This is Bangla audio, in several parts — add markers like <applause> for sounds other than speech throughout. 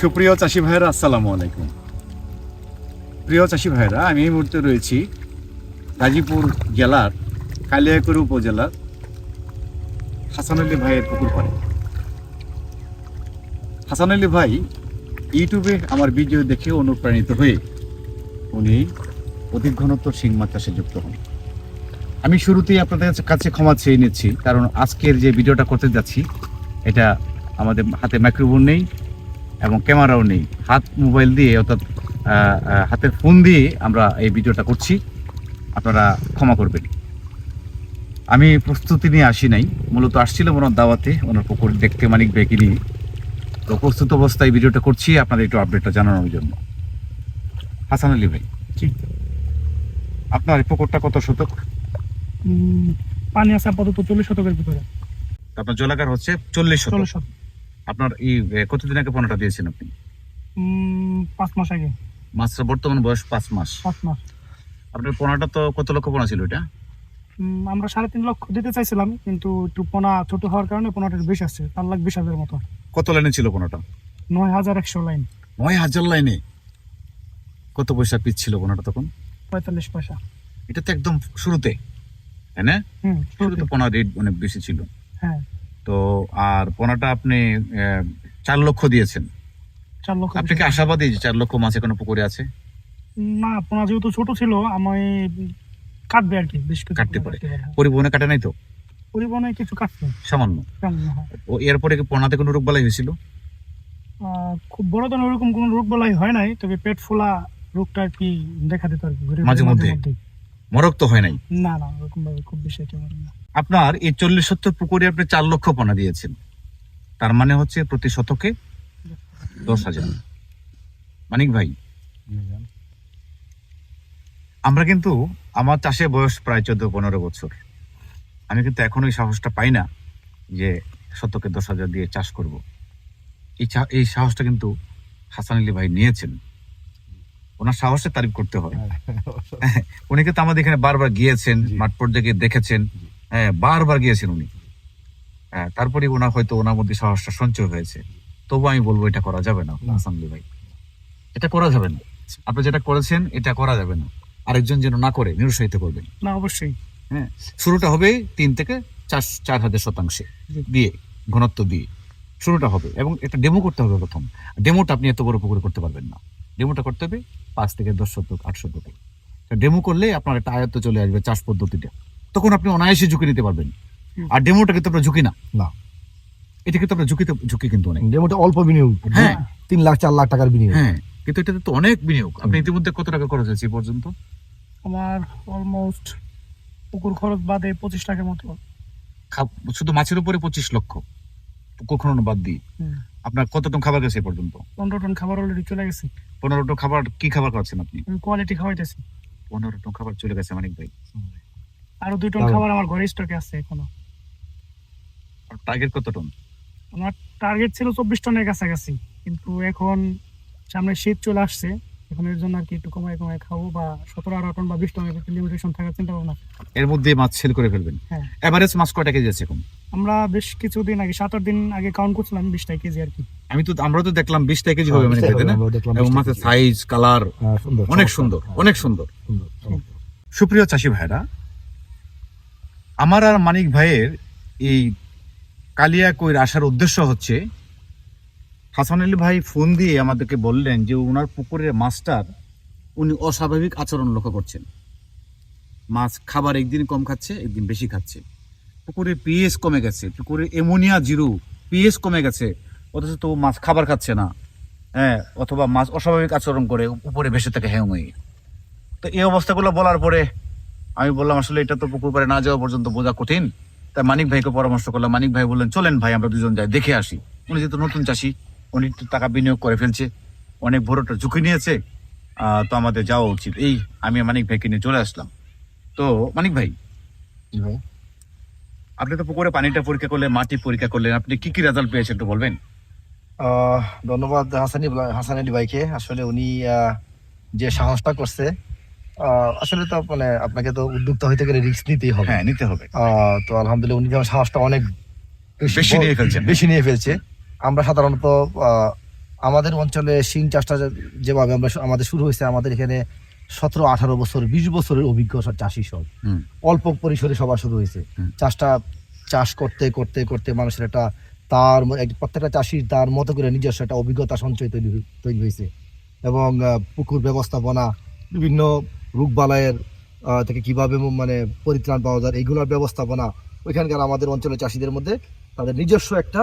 সুপ্রিয় চাষি ভাইয়েরা, আসসালামু আলাইকুম। প্রিয় চাষি ভাইয়েরা, আমি এই মুহূর্তে রয়েছি গাজীপুর জেলার কালিয়াকুড়ি উপজেলার হাসান আলী ভাইয়ের পুকুর পাড়ে। হাসান আলী ভাই ইউটিউবে আমার ভিডিও দেখে অনুপ্রাণিত হয়ে উনি অধিক ঘনত্ব শিং চাষে যুক্ত হন। আমি শুরুতেই আপনাদের কাছে ক্ষমা চেয়ে নিচ্ছি, কারণ আজকের যে ভিডিওটা করতে যাচ্ছি, এটা আমাদের হাতে মাইক্রোফোন নেই। এবং ক্যামেরাও নেই। হাত মোবাইল দিয়ে অর্থাৎ হাতের ফোন দিয়ে আমরা এই ভিডিওটা করছি। আপনারা ক্ষমা করবেন। আমি প্রস্তুতি নিয়ে আসি নাই। মূলত আসছিলাম ওনার দাওয়াতে ওনার পুকুর দেখতে মানিক বেঁকে নিয়ে তো প্রস্তুত অবস্থায় ভিডিওটা করছি আপনাদের একটু আপডেটটা জানানোর জন্য। হাসান আলী ভাই। আপনার এই পুকুরটা কত শতক? পানি আছে আপাতত চল্লিশ শতকের ভিতরে। আপনার জলাকার হচ্ছে চল্লিশ শতক। আপনার এই কতদিন আগে পনেরোটা দিয়েছেন আপনি? পাঁচ মাস আগে। মাছটা বর্তমান বয়স পাঁচ মাস। পাঁচ মাস। আপনার পোনাটা তো কত লক্ষ পোনা ছিল এটা? আমরা সাড়ে তিন লক্ষ দিতে চাইছিলাম কিন্তু একটু পোনা ছোট হওয়ার কারণে পোনাটা বেশি আসছে চার লাখ বিশ হাজারের মতো। কত লাইনে ছিল পোনাটা নয় হাজার একশো লাইন। নয় হাজার লাইনে? কত পয়সা পিস ছিল পোনাটা তখন? পঁয়তাল্লিশ পয়সা। এটা তো একদম শুরুতে তাই না? শুরুতে পোনা রেট অনেক বেশি ছিল। হ্যাঁ। তো আর পোনাটা আপনি চার লক্ষ দিয়েছেন। চার লক্ষ আপনি কি আশাবাদী যে চার লক্ষ মাছ এখনও পুকুরে আছে? না পোনা যেহেতু ছোট ছিল আমি কাটবে আর কি বেশ কাটতে পারে। হ্যাঁ। পরিবহনে কাটে নাই তো? পরিবহনে কিছু কাটছে সামান্য। ও এরপরে কি পোনাতে কোনো রোগ বালাই হয়েছিল? খুব বড় ধরনের ওরকম কোনো রোগ বলাই হয় নাই তবে পেট ফোলা রোগটা আর কি দেখা দিত আর কি মাঝে মধ্যে? মধ্যেই। মরক তো হয় নাই? না না ওরকম ভাবে খুব বেশি না। আপনার এই চল্লিশ সত্তর পুকুরে আপনি চার লক্ষ পোনা দিয়েছেন। তার মানে হচ্ছে প্রতি শতকে দশ হাজার। মানিক ভাই আমরা কিন্তু আমার চাষে বয়স প্রায় চোদ্দ পনেরো বছর। আমি কিন্তু এখনও এই সাহসটা পাই না যে শতকে দশ হাজার দিয়ে চাষ করব। এই এই সাহসটা কিন্তু হাসান আলী ভাই নিয়েছেন। ওনার সাহসের তারিফ করতে হয়। উনি কিন্তু আমাদের এখানে বারবার গিয়েছেন মাঠ পর্যায়ে দেখেছেন। হ্যাঁ বারবার গিয়েছেন উনি। হ্যাঁ তারপরে ওনার হয়তো ওনার মধ্যে সাহসটা সঞ্চয় হয়েছে। তবু আমি বলব এটা করা যাবে না আলী ভাই। এটা করা যাবে না। আপনি যেটা করেছেন এটা করা যাবে না। আরেকজন যেন না করে নিরুৎসাহিত করবেন। না অবশ্যই। হ্যাঁ শুরুটা হবে তিন থেকে চার চার হাজার শতাংশে। দিয়ে ঘনত্ব দিয়ে। শুরুটা হবে এবং এটা ডেমো করতে হবে প্রথম। ডেমোটা আপনি এত বড় পুকুরে করতে পারবেন না। ডেমোটা করতে হবে পাঁচ থেকে দশ শতক আট শতকে। ডেমো করলে আপনার একটা আয়ত্ত চলে আসবে চাষ পদ্ধতিটা। তখন আপনি অনায়াসে ঝুঁকি নিতে পারবেন। আর ডেমোটা কিন্তু আপনার ঝুঁকি না। না। এটা কিন্তু আপনার ঝুঁকিতে ঝুঁকি কিন্তু অনেক। যেমনটা অল্প বিনিয়োগ। হ্যাঁ। তিন লাখ চার লাখ টাকার বিনিয়োগ। হ্যাঁ। কিন্তু এটাতে তো অনেক বিনিয়োগ। আপনি ইতিমধ্যে কত টাকা খরচ হয়েছে পর্যন্ত? আমার অলমোস্ট পুকুর খরচ বাদে পঁচিশ টাকার মতো। শুধু মাছের উপরে পঁচিশ লক্ষ। পুকুর খনন বাদ দিয়ে। আপনার কত টন খাবার গেছে পর্যন্ত? পনেরো টন খাবার অলরেডি চলে গেছে। পনেরো টন খাবার কি খাবার খাচ্ছেন আপনি? কোয়ালিটি খাওয়াইতেছি। পনেরো টন খাবার চলে গেছে মানিক ভাই। আরও দুই টন খাবার আমার ঘরে স্টকে আছে এখনও। টার্গেট কত টন আমার টার্গেট ছিল চব্বিশ টনের কাছাকাছি। কিন্তু এখন সামনে শীত চলে আসছে। এখন এর জন্য আর কি একটু কমায় কমায় খাব বা সতেরো আঠারো টন বা বিশ টনের লিমিটেশন থাকার চিন্তা ভাবনা। এর মধ্যে মাছ সেল করে ফেলবেন। হ্যাঁ। এভারেজ মাছ কয়টা কেজি আছে এখন? আমরা বেশ কিছুদিন আগে সাত আট দিন আগে কাউন্ট করছিলাম বিশটা কেজি আর কি। আমি তো আমরা তো দেখলাম বিশটা কেজি হবে মানে তাই না? এবং মাছের সাইজ কালার হ্যাঁ, অনেক সুন্দর হ্যাঁ, অনেক সুন্দর। সুন্দর, সুপ্রিয় চাষি ভাইরা আমার আর মানিক ভাইয়ের এই কালিয়া কইর আসার উদ্দেশ্য হচ্ছে হাসান আলী ভাই ফোন দিয়ে আমাদেরকে বললেন যে ওনার পুকুরের মাছটার উনি অস্বাভাবিক আচরণ লক্ষ্য করছেন। মাছ খাবার একদিন কম খাচ্ছে একদিন বেশি খাচ্ছে। পুকুরে পিএস কমে গেছে পুকুরে অ্যামোনিয়া জিরো পিএস কমে গেছে। অথচ তো মাছ খাবার খাচ্ছে না। হ্যাঁ অথবা মাছ অস্বাভাবিক আচরণ করে উপরে ভেসে থাকে হ্যাঁ হয়ে তো এই অবস্থাগুলো বলার পরে আমি বললাম আসলে এটা তো পুকুর পাড়ে না যাওয়া পর্যন্ত বোঝা কঠিন। তাই মানিক ভাইকে পরামর্শ করলাম। মানিক ভাই বললেন চলেন ভাই আমরা দুজন যাই দেখে আসি। উনি যেহেতু নতুন চাষি উনি একটু টাকা বিনিয়োগ করে ফেলছে। অনেক বড়টা ঝুঁকি নিয়েছে। তো আমাদের যাওয়া উচিত। এই আমি মানিক ভাইকে নিয়ে চলে আসলাম। তো মানিক ভাই। আপনি তো পুকুরে পানিটা পরীক্ষা করলেন মাটি পরীক্ষা করলেন। আপনি কি কি রেজাল্ট পেয়েছেন একটু বলবেন? ধন্যবাদ হাসানি হাসান আলী ভাইকে। আসলে উনি যে সাহসটা করছে আসলে তো মানে আপনাকে তো উদ্যোক্তা হইতে গেলে রিস্ক নিতেই হবে। হ্যাঁ নিতে হবে। তো আলহামদুলিল্লাহ উনি যেমন সাহসটা অনেক বেশি নিয়ে ফেলছেন। বেশি নিয়ে ফেলছে। আমরা সাধারণত আমাদের অঞ্চলে শিং চাষটা যেভাবে আমরা আমাদের শুরু হয়েছে আমাদের এখানে সতেরো আঠারো বছর বিশ বছরের অভিজ্ঞ সব চাষি সব। অল্প পরিসরে সবার শুরু হয়েছে। চাষটা চাষ করতে করতে করতে মানুষের একটা তার প্রত্যেকটা চাষির তার মতো করে নিজস্ব একটা অভিজ্ঞতা সঞ্চয় তৈরি তৈরি হয়েছে। এবং পুকুর ব্যবস্থাপনা বিভিন্ন রোগবালাইয়ের আহ, থেকে কীভাবে মানে পরিত্রাণ পাওয়া যায় এইগুলোর ব্যবস্থাপনা ওইখানকার আমাদের অঞ্চলের চাষিদের মধ্যে তাদের নিজস্ব একটা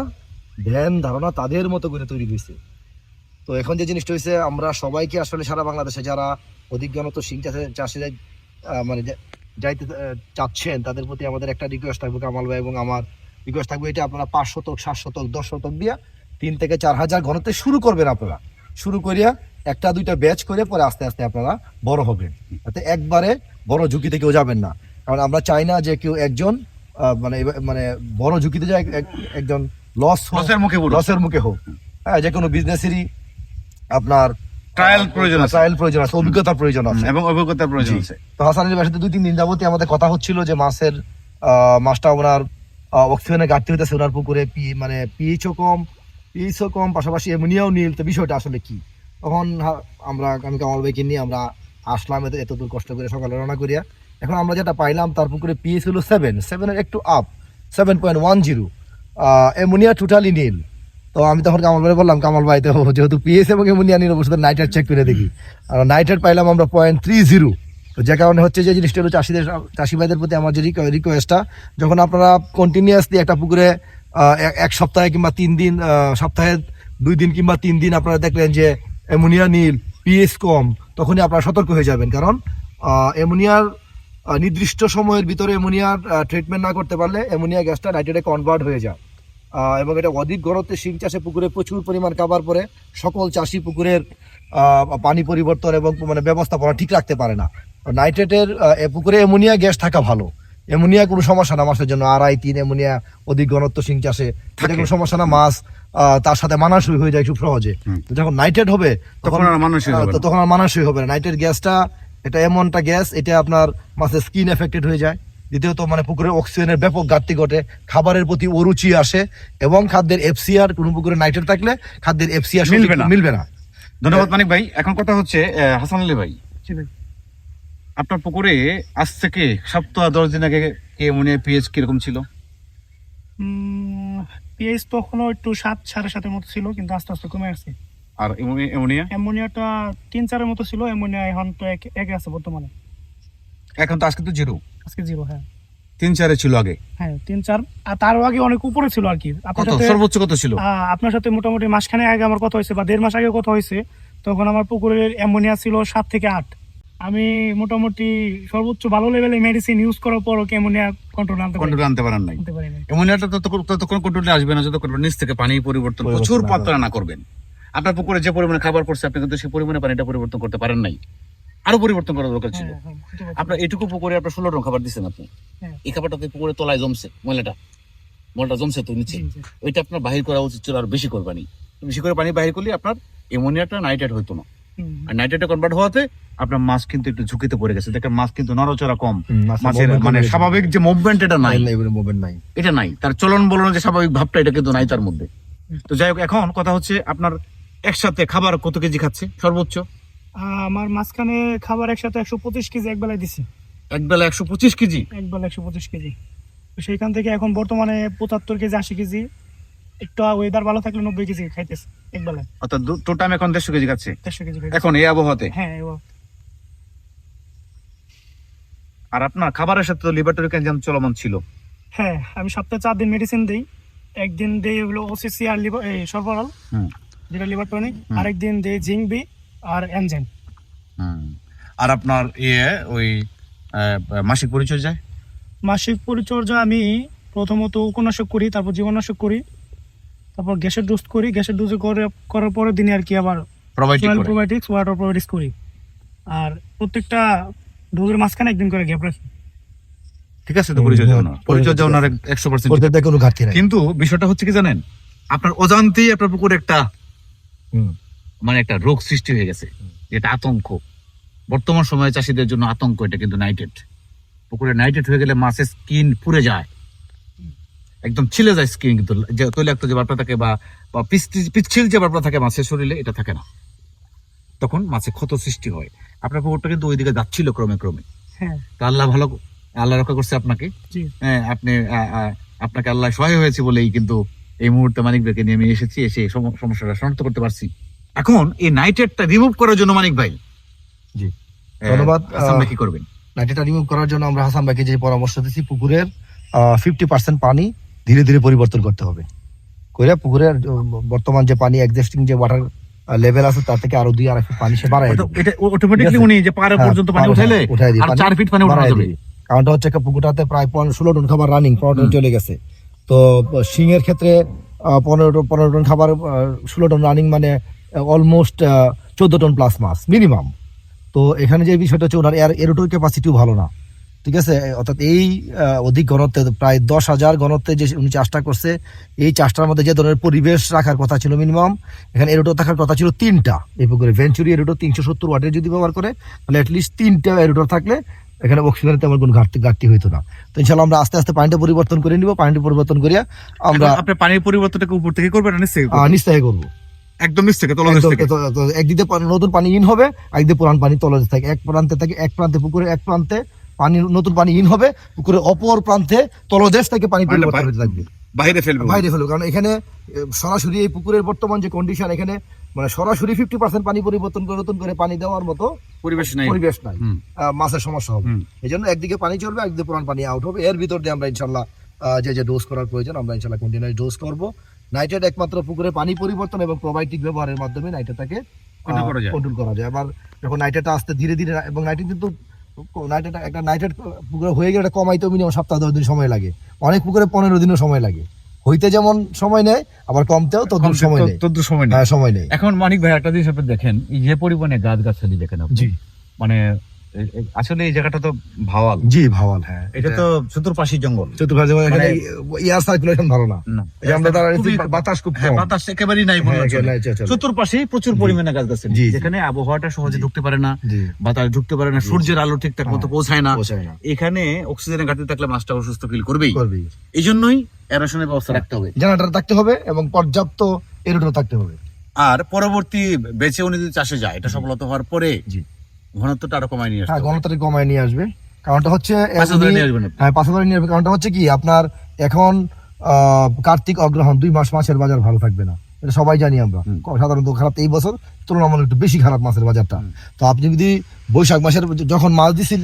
ধ্যান ধারণা তাদের মতো করে তৈরি হয়েছে। তো এখন যে জিনিসটা হয়েছে আমরা সবাইকে আসলে সারা বাংলাদেশে যারা অধিজ্ঞানত শিং চাষে আহ, মানে যাইতে চাচ্ছেন তাদের প্রতি আমাদের একটা রিকোয়েস্ট থাকবে কামাল ভাই এবং আমার রিকোয়েস্ট থাকবে এটা আপনারা পাঁচ শতক সাত শতক দশ শতক দিয়া তিন থেকে চার হাজার ঘনতে শুরু করবেন আপনারা। শুরু করিয়া একটা দুইটা ব্যাচ করে পরে আস্তে আস্তে আপনারা বড় হবেন। যাতে একবারে বড় ঝুঁকিতে কেউ যাবেন না। কারণ আমরা চাই না যে কেউ একজন মানে মানে বড় ঝুঁকিতে যায় এক- এক- একজন লস লসের মুখে লসের মুখে হোক। হ্যাঁ যে কোনো বিজনেসেরই আপনার ট্রায়াল প্রয়োজন আছে। ট্রায়াল প্রয়োজন আছে অভিজ্ঞতার প্রয়োজন আছে। এবং অভিজ্ঞতার প্রয়োজন আছে। তো হাসান আলীর বাসাতে দুই তিন দিন যাবতীয় আমাদের কথা হচ্ছিল যে মাছের আহ, মাছটা ওনার অক্সিজেনের ঘাটতি হইতেছে ওনার পুকুরে, পি মানে পিএইচও কম পিএইচও কম, পাশাপাশি এমনিয়াও নীল। তো বিষয়টা আসলে কি? তখন আমরা, আমি কামাল ভাইকে নিয়ে আমরা আসলাম এত দূর কষ্ট করে সকালে রওনা করিয়া। এখন আমরা যেটা পাইলাম, তার পুকুরে পিএইচ হলো সেভেন সেভেনের একটু up seven point one zero ammonia totally নীল। তো আমি তখন কামাল ভাই বললাম, কামাল ভাই, তো যেহেতু পিএস এবং এমোনিয়া নীল, অবশ্যই নাইট্রেট চেক করে দেখি। আর নাইট্রেট পাইলাম আমরা পয়েন্ট থ্রি জিরো তো যে কারণে হচ্ছে যে জিনিসটা হলো চাষিদের চাষি ভাইদের প্রতি আমার যে রিকোয়েস্টটা যখন আপনারা কন্টিনিউয়াসলি একটা পুকুরে এক- সপ্তাহে কিংবা তিন দিন সপ্তাহে দুই দিন কিংবা তিন দিন আপনারা দেখলেন যে অ্যামোনিয়া নীল পিএস কম, তখনই আপনারা সতর্ক হয়ে যাবেন। কারণ অ্যামোনিয়ার নির্দিষ্ট সময়ের ভিতরে অ্যামোনিয়ার ট্রিটমেন্ট না করতে পারলে অ্যামোনিয়া গ্যাসটা নাইট্রেটে কনভার্ট হয়ে যায়। এবং এটা অধিক ঘনত্বে শিং চাষে পুকুরে প্রচুর পরিমাণ কাবার পরে সকল চাষি পুকুরের পানি পরিবর্তন এবং মানে ব্যবস্থাপনা ঠিক রাখতে পারে না। নাইট্রেটের এ পুকুরে অ্যামোনিয়া গ্যাস থাকা ভালো। অ্যামোনিয়া কোনো সমস্যা না মাছের জন্য। আড়াই তিন অ্যামোনিয়া অধিক ঘনত্ব শিং চাষে। এটা কোনো সমস্যা না মাছ তার সাথে মানাসই হয়ে যায় খুব সহজে। যখন নাইট্রেট হবে তখন আর না। তখন আর মানাসই হবে না। নাইট্রেট গ্যাসটা এটা এমনটা গ্যাস এটা আপনার মাছের স্কিন এফেক্টেড হয়ে যায়। দ্বিতীয়ত মানে পুকুরে অক্সিজেনের ব্যাপক ঘাটতি ঘটে। খাবারের প্রতি অরুচি আসে এবং খাদ্যের এফসিআর কোনো পুকুরে নাইট্রেট থাকলে খাদ্যের এফসিআর মিলবে না। মিলবে না। ধন্যবাদ মানিক ভাই। এখন কথা হচ্ছে হাসান আলী ভাই। আপনার পুকুরে আজ থেকে সপ্তাহ দশ দিন আগে কে মনে পিএইচ কীরকম ছিল? পিএইচ তখনও একটু সাত সাড়ে সাতের মতো ছিল কিন্তু আস্তে আস্তে কমে আসছে। আর এমনিয়া? অ্যামোনিয়াটা তিন চারের মতো ছিল অ্যামোনিয়া এখন তো এক এক আছে বর্তমানে। এখন তো আজকে তো জিরো। আজকে জিরো হ্যাঁ। তিন চারে ছিল আগে। হ্যাঁ তিন চার আর তারও আগে অনেক উপরে ছিল আর কি। আপনার সাথে সর্বোচ্চ কত ছিল? আপনার সাথে মোটামুটি মাসখানে আগে আমার কথা হয়েছে বা দেড় মাস আগে কথা হয়েছে তখন আমার পুকুরের অ্যামোনিয়া ছিল সাত থেকে আট। আমি মোটামুটি সর্বোচ্চ ভালো লেভেলে মেডিসিন ইউজ করার পরও অ্যামোনিয়া কন্ট্রোল আনতে কন্ট্রোল আনতে পারেন নাই। এমনিয়াটা ততক্ষণ কন্ট্রোলে আসবে না যতক্ষণ নিচ থেকে পানি পরিবর্তন প্রচুর না মাত্রা না করবেন। আপনার পুকুরে যে পরিমাণে খাবার পড়ছে আপনি কিন্তু সেই পরিমাণে পানিটা পরিবর্তন করতে পারেন নাই। আরও পরিবর্তন করা দরকার ছিল। হ্যাঁ, হ্যাঁ। আপনার এটুকু পুকুরে আপনার ষোলো রকম খাবার দিচ্ছেন আপনি। হ্যাঁ। এই খাবারটা তো পুকুরে তলায় জমছে ময়লাটা। ময়লাটা জমছে তো নিচে। ওইটা আপনার বাহির করা উচিত ছিল আর বেশি করে পানি। বেশি করে পানি বাহির করলে আপনার এমোনিয়াটা নাইট্রেট হইতো না। আর নাইট্রেটে কনভার্ট হওয়াতে আপনার মাছ কিন্তু একটু ঝুঁকিতে পড়ে গেছে। দেখেন মাছ কিন্তু নড়াচড়া কম। মাছের মানে স্বাভাবিক যে মুভমেন্ট এটা নাই। মুভমেন্ট নাই এটা নাই। তার চলন বলন যে স্বাভাবিক ভাবটা এটা কিন্তু নাই তার মধ্যে। তো যাই হোক এখন কথা হচ্ছে আপনার একসাথে খাবার কত কেজি খাচ্ছে? সর্বোচ্চ? আমার মাঝখানে খাবার একসাথে একশো পঁচিশ কেজি এক বেলায় দিছি। এক বেলা একশো পঁচিশ কেজি? এক বেলা একশো পঁচিশ কেজি। তো সেইখান থেকে এখন বর্তমানে পঁচাত্তর কেজি আশি কেজি। একটু ওয়েদার ভালো থাকলে নব্বই কেজি খাইতেছে এক বেলায়। অর্থাৎ টোটাল এখন দেড়শো কেজি খাচ্ছে? দেড়শো কেজি এখন এই আবহাওয়াতে? হ্যাঁ আর আপনার খাবারের সাথে তো লিভারটরি ক্যানজাম চলমান ছিল। হ্যাঁ আমি সপ্তাহে চার দিন মেডিসিন দিই। একদিন দিই হলো ওসিসি আর লিভার এই সরবরাল হুম। যেটা লিভার টনিক আরেকদিন দিই জিঙ্ক বি আর এনজেন আর আপনার ইয়ে ওই মাসিক পরিচর্যায়? মাসিক পরিচর্যা আমি প্রথমত উপন্যাসক করি তারপর জীবনাশক করি। তারপর গ্যাসের ডোজ করি গ্যাসের ডোজ করে করার পরের দিনে আর কি আবার প্রোবায়োটিক প্রোবায়োটিক্স ওয়াটার প্রোবায়োটিক্স করি। আর প্রত্যেকটা ডোজের মাঝখানে একদিন করে গ্যাপ রাখি। ঠিক আছে তো পরিচর্যা ওনার পরিচর্যা ওনার একশো পার্সেন্ট কোনো ঘাটতি নাই। কিন্তু বিষয়টা হচ্ছে কি জানেন? আপনার অজান্তেই আপনার পুকুরে একটা হুম। মানে একটা রোগ সৃষ্টি হয়ে গেছে এটা আতঙ্ক। বর্তমান সময়ে চাষিদের জন্য আতঙ্ক এটা কিন্তু নাইট্রেট পুকুরে নাইট্রেট হয়ে গেলে মাছের স্কিন পুড়ে যায়। একদম ছিলে যায় স্কিন কিন্তু যে তৈলাক্ত যে বার্তা থাকে বা পিচ্ছিল- যে বার্তা থাকে মাছের শরীরে এটা থাকে না। তখন মাছে ক্ষত সৃষ্টি হয়। আপনার পুকুরটা কিন্তু ওইদিকে যাচ্ছিল ক্রমে ক্রমে। হ্যাঁ। তা আল্লাহ ভালো আল্লাহ রক্ষা করছে আপনাকে। হ্যাঁ আপনি আপনাকে আল্লাহ সহায় হয়েছে বলেই কিন্তু এই মুহূর্তে মানিক ভাইকে নিয়ে আমি এসেছি এসে সমস্যাটা শনাক্ত করতে পারছি। এখন এই নাইট্রেটটা রিমুভ করার জন্য মানিক ভাই। জি। ধন্যবাদ। কি করবেন? নাইট্রেটটা রিমুভ করার জন্য আমরা হাসান ভাইকে যে পরামর্শ দিচ্ছি পুকুরের ফিফটি পার্সেন্ট পানি ধীরে ধীরে পরিবর্তন করতে হবে। করে পুকুরের বর্তমান যে পানি এক্সিস্টিং যে ওয়াটার লেভেল আছে তার থেকে আরও দুই আড়াই ফুট পানি সে বাড়ায় এটা আছে। উনি যে পারে পর্যন্ত পানি উঠাইলে আর চার ফিট পানি উঠানো যাবে। কারণটা হচ্ছে পুকুরটাতে প্রায় পনেরো ষোলো টন খাবার রানিং পনেরো টন চলে গেছে। তো শিং এর ক্ষেত্রে আহ, পনেরো টন পনেরো টন খাবার ষোলো টন রানিং মানে অলমোস্ট চোদ্দ টন প্লাস মাস মিনিমাম তো এখানে যে বিষয়টা হচ্ছে ওনার এর এরোটোর ক্যাপাসিটিও ভালো না। ঠিক আছে? অর্থাৎ এই অধিক ঘনত্বে প্রায় দশ হাজার ঘনত্বে যে উনি চাষটা করছে এই চাষটার মধ্যে যে ধরনের পরিবেশ রাখার কথা ছিল মিনিমাম এখানে এরোটো থাকার কথা ছিল তিনটা। এই পুকুরে ভেঞ্চুরি এরোটো তিনশো সত্তর ওয়াটের যদি ব্যবহার করে তাহলে অ্যাটলিস্ট তিনটা এরোটোর থাকলে এখানে অক্সিজেনের তেমন কোনো ঘাটতি ঘাটতি হইতো না। তো ইনশাল্লাহ আমরা আস্তে আস্তে পানিটা পরিবর্তন করে নিব পানিটা পরিবর্তন করিয়া আমরা আপনি পানির পরিবর্তনটাকে উপর থেকে করবেন নিচ থেকে করব। একদম নিচ থেকে তলদেশ থেকে? একদিকে নতুন পানি ইন হবে একদিকে পুরান পানি তলদেশ থাকে। এক প্রান্তে থাকে এক প্রান্তে পুকুরে এক প্রান্তে পানি নতুন পানি ইন হবে পুকুরে অপর প্রান্তে তলদেশ থেকে পানি পরিবর্তন বাইরে- হতে থাকবে বাইরে ফেলবে বাইরে ফেলো কারণ এখানে সরাসরি এই পুকুরের বর্তমান যে কন্ডিশন এখানে মানে সরাসরি ফিফটি পার্সেন্ট পানি পরিবর্তন করে নতুন করে পানি দেওয়ার মতো পরিবেশ নাই। পরিবেশ নাই। মাছের সমস্যা হবে। এই জন্য একদিকে পানি চলবে একদিকে পুরান পানি আউট হবে। এর ভিতর দিয়ে আমরা ইনশাল্লাহ যে যে ডোজ করার প্রয়োজন আমরা ইনশাল্লাহ কন্টিনিউস ডোজ করব। নাইট্রেট একমাত্র পুকুরে পানি পরিবর্তন এবং প্রোবায়োটিক ব্যবহারের মাধ্যমে নাইট্রেটটাকে। কন্ট্রোল করা যায়। আবার যখন নাইট্রেটটা আসতে ধীরে ধীরে এবং নাইট্রেট কিন্তু নাইট্রেট একটা নাইট্রেট পুকুরে হয়ে গেলে এটা কমাইতেও মিনিমাম সপ্তাহ দশ দিন সময় লাগে। অনেক পুকুরে পনেরো দিনও সময় লাগে। হইতে যেমন সময় নেয় আবার কমতেও তত সময় নেই তত সময় নেই হ্যাঁ সময় নেই এখন মানিক ভাই একটা জিনিস আপনি দেখেন যে পরিমাণে গাছ গাছালি দেখেন আপনি, জি। মানে আসলে এই জায়গাটা তো ভাওয়াল। জি ভাওয়াল হ্যাঁ। এটা তো চতুর্পাশী জঙ্গল। চতুর্ভাগ এখানে মানে- এয়ার সার্কুলেশন ভালো না। আমরা বাতাস খুব হ্যাঁ, কম। বাতাস একেবারেই নাই হ্যাঁ, চলে। চতুর্পাশেই প্রচুর পরিমাণে গাছ। যেখানে আবহাওয়াটা সহজে ঢুকতে পারে না বাতাস ঢুকতে পারে না সূর্যের আলো ঠিকঠাক মতো হ্যাঁ। পৌঁছায় না। এখানে অক্সিজেনের ঘাটতি থাকলে মাছটা অসুস্থ ফিল করবেই। এই জন্যই এরাশনের ব্যবস্থা রাখতে হবে। জেনারেটর থাকতে হবে এবং পর্যাপ্ত এরোটর থাকতে হবে। আর পরবর্তী বেঁচে উনি যদি চাষে যায় এটা সফলতা হওয়ার পরে জি। ঘনত্বটা আরও কমায় নিয়ে হ্যাঁ ঘনত্বটা কমায় নিয়ে আসবে। কারণটা হচ্ছে। হ্যাঁ পাঁচ হাজার নিয়ে আসবে। কারণটা হচ্ছে কি আপনার এখন আহ, কার্তিক অগ্রহণ দুই মাস মাসের বাজার ভালো থাকবে না। এটা সবাই জানি আমরা। সাধারণত খারাপ এই বছর তুলনামূলক একটু বেশি খারাপ মাছের বাজারটা। তো আপনি যদি বৈশাখ মাসের যখন মাছ দিছিল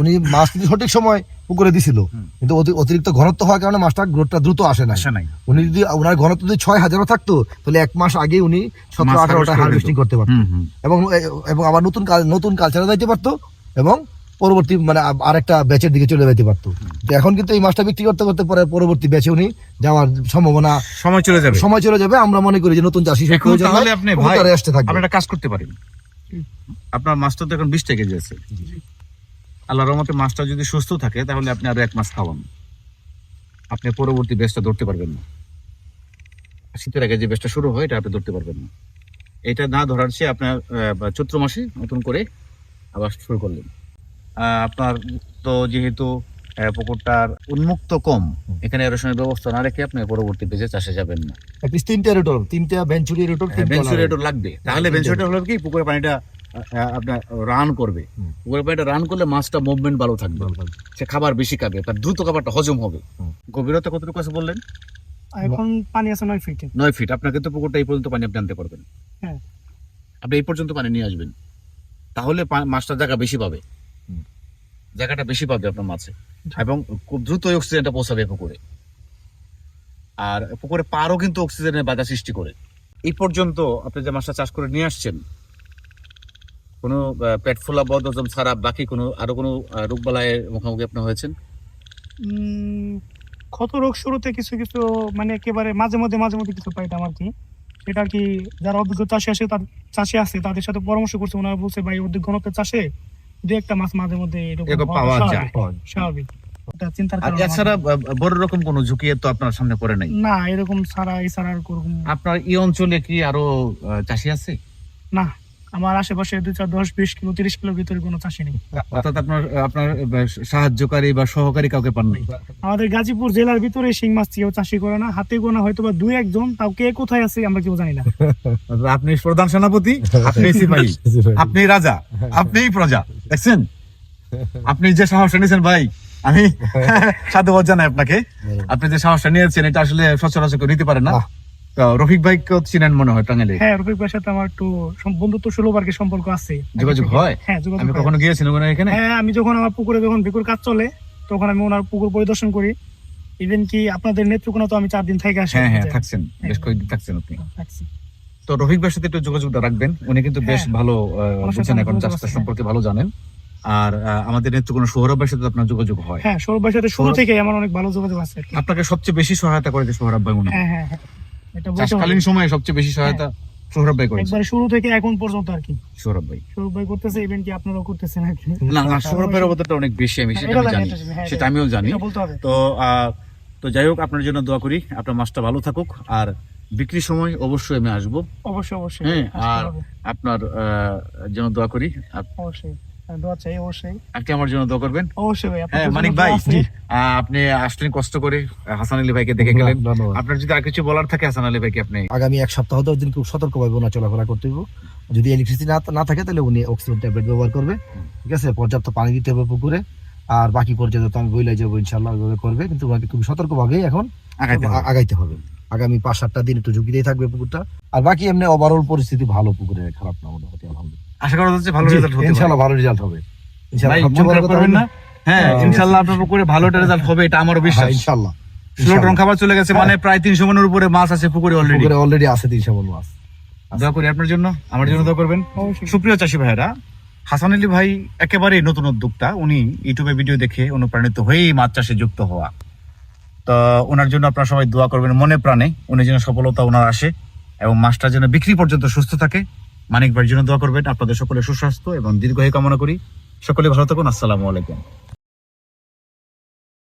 উনি মাছ কিন্তু সঠিক সময় পুকুরে দিছিল কিন্তু অতিরিক্ত ঘনত্ব হওয়ার কারণে মাছটা গ্রোথটা দ্রুত আসে না উনি যদি ওনার ঘনত্ব যদি ছয় হাজারও থাকতো তাহলে এক মাস আগে উনি সতেরো আঠারোটা হার্ভেস্টিং করতে পারতো। এবং এবং আবার নতুন নতুন কালচারে যাইতে পারতো এবং পরবর্তী মানে আরেকটা ব্যাচের দিকে চলে যেতে পারতো। এখন কিন্তু এই মাছটা বিক্রি করতে করতে পরে পরবর্তী ব্যাচে উনি যাওয়ার সম্ভাবনা সময় চলে যাবে। সময় চলে যাবে। আমরা মনে করি যে নতুন চাষি তাহলে আপনি ভাই আসতে থাকবে। আপনি একটা কাজ করতে পারেন। আপনার মাছটা তো এখন বিশটা কেজি আছে। আল্লাহ রহমতে মাছটা যদি সুস্থ থাকে তাহলে আপনি আরও এক মাস খাওয়ান। আপনি পরবর্তী বেচটা ধরতে পারবেন না। শীতের আগে যে বেচটা শুরু হয় এটা আপনি ধরতে পারবেন না। এটা না ধরার চেয়ে আপনার চৈত্র মাসে নতুন করে আবার শুরু করলেন। আপনার তো যেহেতু পুকুরটার উন্মুক্ত কম এখানে এরোশনের ব্যবস্থা না রেখে আপনি পরবর্তী বেজে চাষে যাবেন না। তিনটে রেটর তিনটা ভেঞ্চুরি রেটর ভেন্সুরেটর লাগবে। তাহলে তিনটে। ভেন্সুরেটর কি? পুকুরে পানিটা আপনার রান করবে। হুম। পুকুরে পানিটা রান করলে মাছটা মুভমেন্ট ভালো থাকবে। সে খাবার বেশি খাবে তার দ্রুত খাবারটা হজম হবে। গভীরতা কতটুকু আছে বললেন? এখন পানি আছে নয় ফিটে নয় ফিট আপনার কিন্তু পুকুরটা এই পর্যন্ত পানি আপনি আনতে পারবেন। হ্যাঁ। আপনি এই পর্যন্ত পানি নিয়ে আসবেন। তাহলে মাছটা জায়গা বেশি পাবে। জায়গাটা বেশি পাবে আপনার মাছে এবং খুব দ্রুত অক্সিজেনটা পৌঁছাবে পুকুরে। আর পুকুরে পারও কিন্তু অক্সিজেনের বাধা সৃষ্টি করে। এই পর্যন্ত আপনি যে মাছটা চাষ করে নিয়ে আসছেন কোনো পেট ফোলা বদহজম ছাড়া বাকি কোনো আরও কোনো আহ, রোগবালায়ের মুখোমুখি আপনি হয়েছেন? ক্ষত রোগ শুরুতে কিছু কিছু মানে একেবারে মাঝে মধ্যে মাঝে মধ্যে কিছু পাইতাম আর কি। সেটা আর কি যারা অভিজ্ঞ চাষি আসে তার চাষি আছে তাদের সাথে পরামর্শ করছে। ওনারা বলছে ভাই অধিক ঘনত্বের চাষে দু একটা মাছ মাঝে মধ্যে এরকম পাওয়া যায়। স্বাভাবিক। এছাড়া বড় রকম কোনো ঝুঁকি তো আপনার সামনে পড়ে নাই? না এরকম ছাড়া এছাড়া আর আপনার এই অঞ্চলে কি আরও চাষি আছে? না। আমার আশেপাশে দুই চার দশ বিশ কিলো তিরিশ কিলো ভিতরে কোনো চাষি নেই। অর্থাৎ আপনার আপনার সাহায্যকারী বা সহকারী কাউকে পান নাই। আমাদের গাজীপুর জেলার ভিতরে শিং মাছ কেউ চাষি করে না। হাতে গোনা হয়তো বা দুই একজন তাও কে কোথায় আছে আমরা কেউ জানি না। <laughs> আপনি প্রধান সেনাপতি আপনি সিপাহী <laughs> আপনি রাজা আপনিই প্রজা দেখছেন? আপনি যে সাহসটা নিয়েছেন ভাই আমি <laughs> সাধুবাদ জানাই আপনাকে। আপনি যে সাহসটা নিয়েছেন এটা আসলে সচরাচর নিতে পারেন না। রফিক ভাই কেউ চিনেন মনে হয় টাঙ্গাইলে? হ্যাঁ রফিক ভাইয়ের সাথে আমার একটু বন্ধুত্ব সুলভ আর কি সম্পর্ক আছে। যোগাযোগ হয় হ্যাঁ? যোগাযোগ আমি কখনো গিয়েছিলাম ওনার এখানে? হ্যাঁ আমি যখন আমার পুকুরে যখন বিকুর কাজ চলে তখন আমি ওনার পুকুর পরিদর্শন করি। ইভেন কি আপনাদের নেত্রকোনা তো আমি চার দিন থেকে আসি। হ্যাঁ হ্যাঁ থাকছেন বেশ কয়েকদিন থাকছেন আপনি। তো রফিক ভাইয়ের সাথে একটু যোগাযোগ রাখবেন। উনি কিন্তু বেশ হ্যাঁ। ভালো বুঝছেন এখন চাষটা সম্পর্কে ভালো জানেন। আর আমাদের নেত্রকোনা সৌরভ ভাইয়ের সাথে আপনার যোগাযোগ হয়। হ্যাঁ সৌরভ ভাইয়ের সাথে শুরু থেকে আমার অনেক ভালো যোগাযোগ আছে আপনাকে সবচেয়ে বেশি সহায়তা করেছে সৌরভ ভাই মনে হয় হ্যাঁ হ্যাঁ হ্যাঁ। এটা চাষকালীন সময়ে সবচেয়ে বেশি সহায়তা সৌরভ ভাই করেছে। একবারে শুরু থেকে এখন পর্যন্ত আর কি। সৌরভ ভাই। সৌরভ ভাই করতেছে ইভেন কি আপনারাও করতেছেন আর কি। না না সৌরভ ভাইয়ের অবদানটা অনেক বেশি আমি সেটা আমি জানি, হ্যাঁ, সেটা আমিও জানি। এটা বলতে হবে। তো আহ, তো যাই হোক আপনার জন্য দোয়া করি। আপনার মাছটা ভালো থাকুক। আর বিক্রির সময় অবশ্যই আমি আসব। অবশ্যই অবশ্যই। হ্যাঁ, আর- আপনার আহ, জন্য দোয়া করি। অবশ্যই। হ্যাঁ, দোয়া চাই অবশ্যই। আপনি আমার জন্য দোয়া করবেন? অবশ্যই ভাই হ্যাঁ মানিক ভাই আপনি আসলেন কষ্ট করে হাসান আলী ভাইকে দেখে গেলেন। আপনার যদি আর কিছু বলার থাকে হাসান আলী ভাইকে আপনি আগামী এক সপ্তাহ দশ দিন খুব সতর্কভাবে ওনার চলাফেরা করতে হবে যদি ইলেকট্রিসিটি না না থাকে তাহলে উনি অক্সিজেন ট্যাবলেট ব্যবহার করবে ঠিক আছে? পর্যাপ্ত পানি দিতে হবে পুকুরে আর বাকি পর্যায়ে তো আমি বইলে যাব ইনশাল্লাহ ওইভাবে করবে কিন্তু ওনাকে খুব সতর্কভাবেই এখন আগাইতে হবে। আগাইতে হবে। আগামী পাঁচ সাতটা দিন একটু ঝুঁকিতেই থাকবে পুকুরটা। আর বাকি এমনি ওভারঅল পরিস্থিতি ভালো পুকুরে খারাপ না মোটামুটি আলহামদুলিল্লাহ। আশা করা যাচ্ছে ভালো রেজাল্ট হতে ইনশাল্লাহ ভালো রেজাল্ট হবে। সবচেয়ে বড় কথা না? হ্যাঁ হ্যাঁ, ইনশাল্লাহ আপনার পুকুরে ভালো একটা রেজাল্ট হবে এটা আমারও হ্যাঁ, বিশ্বাস ষোলো টন খাবার চলে গেছে মানে প্রায় তিনশো মনের উপরে মাছ আছে পুকুরে অলরেডি পুকুরে অলরেডি আছে তিনশো মন মাছ। দোয়া করি আপনার জন্য আমার জন্য দোয়া করবেন। সুপ্রিয় চাষি ভাইয়েরা হাসান আলী ভাই একেবারেই নতুন উদ্যোক্তা উনি ইউটিউবে ভিডিও দেখে অনুপ্রাণিত হয়েই মাছ চাষে যুক্ত হওয়া। তো ওনার জন্য আপনারা সবাই দোয়া করবেন মনে প্রাণে উনি যেন সফলতা ওনার আসে এবং মাছটা যেন বিক্রি পর্যন্ত সুস্থ থাকে। মানিক ভাইয়ের জন্য দোয়া করবেন। আপনাদের সকলে সুস্বাস্থ্য এবং দীর্ঘায়ু কামনা করি। সকলে ভালো থাকুন। আসসালামু আলাইকুম।